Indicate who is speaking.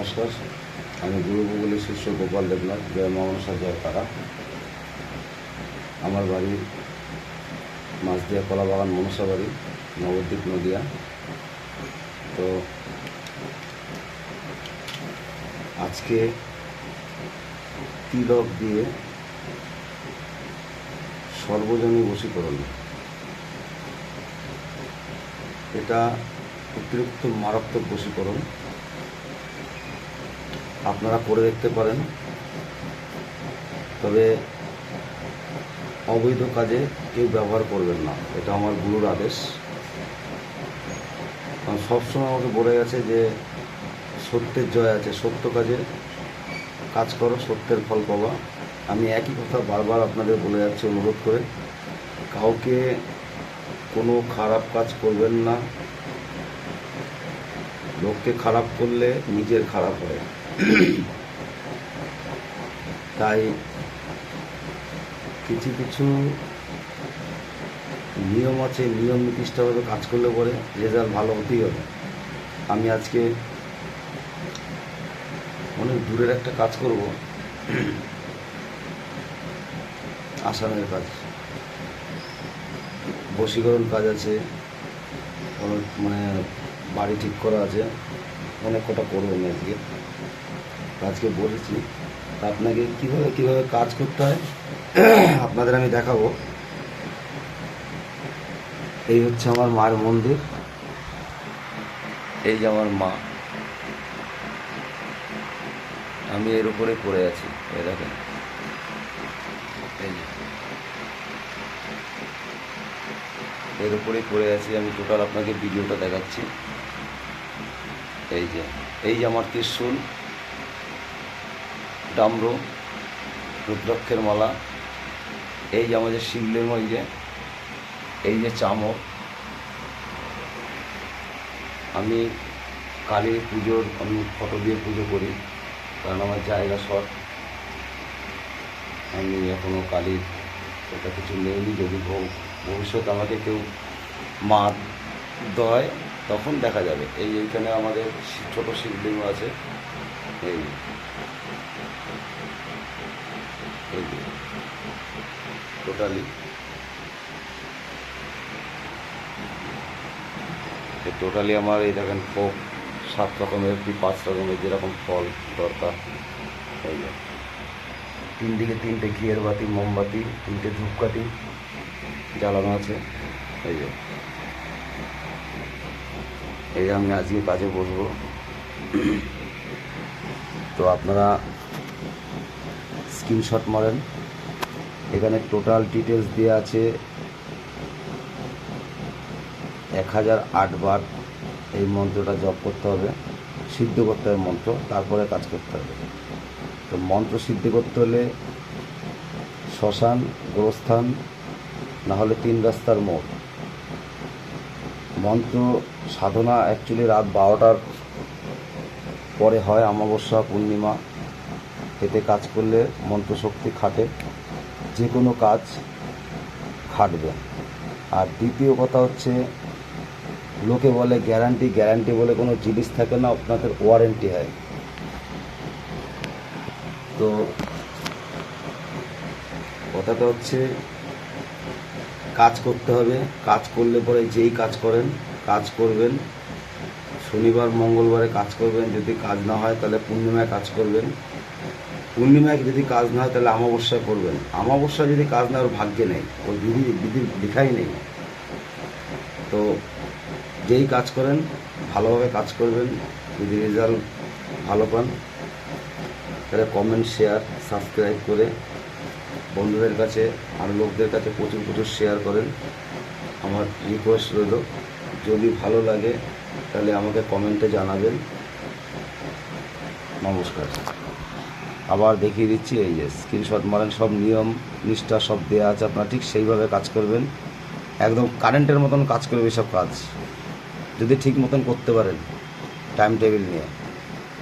Speaker 1: নমস্কার। আমি গুরুবগুলি শিষ্য গোপাল দেবনাথ, জয় মমনসা জয় তারা আমার বাড়ি মাছদিয়া কলাবাগান মনসা বাড়ি, নবদ্বীপ নদিয়া। তো আজকে তিলক দিয়ে সর্বজনীন বশীকরণ। এটা অতিরিক্ত মারাত্মক বশীকরণ। আপনারা করে দেখতে পারেন। তবে অবৈধ কাজে কেউ ব্যবহার করবেন না। এটা আমার গুরুর আদেশ। কারণ সবসময় আমাকে বলে গেছে যে, সত্যের জয় আছে, সত্য কাজে কাজ করো, সত্যের ফল পাবা। আমি একই কথা বারবার আপনাদের বলে যাচ্ছি, অনুরোধ করে। কাউকে কোনো খারাপ কাজ করবেন না। লোককে খারাপ করলে নিজের খারাপ হয়। তাই কিছু কিছু নিয়ম আছে, নিয়ম নির্দিষ্টভাবে কাজ করলে পরে রেজাল্ট ভালো হতেই হবে। আমি আজকে অনেক দূরের একটা কাজ করব। আসামের কাজ। বশীকরণ কাজ আছে। মানে বাড়ি ঠিক করা আছে। অনেক কটা করব আমি আজকে। আজকে বলেছি। আপনাকে কীভাবে কীভাবে কাজ করতে হয়, আপনাদের আমি দেখাবো। এই হচ্ছে আমার মার মন্দির। এই যে আমার মা। আমি এর উপরে পড়ে আছি, এই দেখেন। এই এর উপরেই পড়ে আছি। আমি টোটাল আপনাকে ভিডিওটা দেখাচ্ছি। এই যে এই যে আমার ত্রিশুল, ডামরু, রুদ্রক্ষের মালা, এই যে আমাদের শিবলিঙ্গ, এই যে এই যে চামর আমি কালী পুজোর, আমি ফটো দিয়ে পুজো করি, কারণ আমার জায়গা শর্ট। আমি এখনও কালীর ওটা কিছু নেইনি, যদি ভব- ভবিষ্যতে আমাকে কেউ মা দেয় তখন দেখা যাবে। এই এইখানে আমাদের ছোট শিবলিঙ্গ আছে। এই এই টোটালি টোটালি আমার এই দেখেন ফোক সাত রকমের কি পাঁচ রকমের যেরকম ফল দরকার। এই যে। তিন দিকে তিনটে ঘিয়ের বাতি, মোমবাতি, তিনটে ধূপকাঠি জ্বালানো আছে। এই যে। এই আমি আজকে কাজে বসবো। তো আপনারা স্ক্রিনশট মারেন। এখানে টোটাল ডিটেলস দেওয়া আছে এক হাজার আটবার এই মন্ত্রটা জপ করতে হবে, সিদ্ধ করতে হবে মন্ত্র, তারপরে কাজ করতে হবে। তো মন্ত্র সিদ্ধ করতে হলে শ্মশান, গোরস্থান, না হলে তিন রাস্তার মোড়। মন্ত্র সাধনা অ্যাকচুয়ালি রাত বারোটার পরে হয় অমাবস্যা, পূর্ণিমা। এতে কাজ করলে মন্ত্র শক্তি খাটে, যে কোনো কাজ খাটবে। আর দ্বিতীয় কথা হচ্ছে, লোকে বলে গ্যারান্টি গ্যারান্টি বলে কোনো জিনিস থাকে না, আপনাদের ওয়ারেন্টি হয়। তো কথাটা হচ্ছে, কাজ করতে হবে, কাজ করলে পরে যেই কাজ করেন কাজ করবেন, শনিবার, মঙ্গলবারে কাজ করবেন, যদি কাজ না হয় তাহলে পূর্ণিমায় কাজ করবেন। পূর্ণিমায় যদি কাজ না হয় তাহলে অমাবস্যায় করবেন। অমাবস্যা যদি কাজ না ওর ভাগ্যে নেই, ওর বিধি বিধি লেখাই নেই। তো যেই কাজ করেন, ভালোভাবে কাজ করবেন, যদি রেজাল্ট ভালো পান, তাহলে কমেন্ট শেয়ার সাবস্ক্রাইব করে বন্ধুদের কাছে আর লোকদের কাছে প্রচুর প্রচুর শেয়ার করেন। আমার রিকোয়েস্ট রইল যদি ভালো লাগে, তাহলে আমাকে কমেন্টে জানাবেন। নমস্কার। আবার দেখিয়ে দিচ্ছি, এই যে স্ক্রিনশট মারেন, সব নিয়ম, নিষ্ঠা সব দেওয়া আছে, আপনারা ঠিক সেইভাবে কাজ করবেন। একদম কারেন্টের মতন কাজ করবে সব কাজ। যদি ঠিক মতন করতে পারেন টাইম টেবিল নিয়ে।